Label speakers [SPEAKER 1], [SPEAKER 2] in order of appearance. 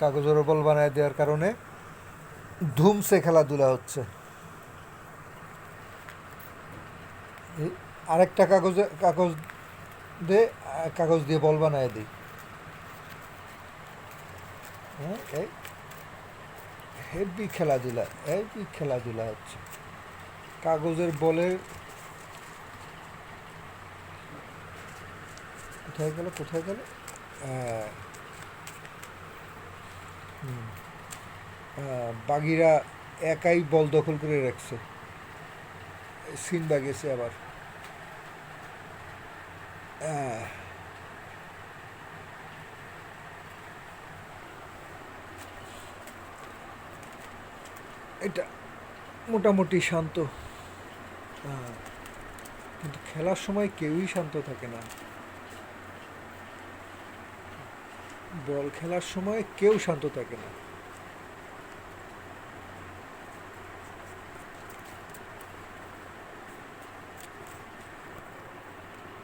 [SPEAKER 1] কাগজের বল বানায় দেওয়ার কারণে ধুমসে খেলাধুলা হচ্ছে। আরেকটা কাগজে, কাগজ দিয়ে কাগজ দিয়ে বল বানায় দিই। হ্যাঁ এই হেভি খেলাধুলা হেভি খেলাধুলা হচ্ছে। কাগজের বলের কোথায় গেল কোথায় গেল? আহ, একাই বল দখল করে রাখছে। সিনবা গেছে আবার। এটা মোটামুটি শান্ত। কিন্তু খেলার সময় কেউই শান্ত থাকে না। বল খেলার সময় কেউ শান্ত থাকে না।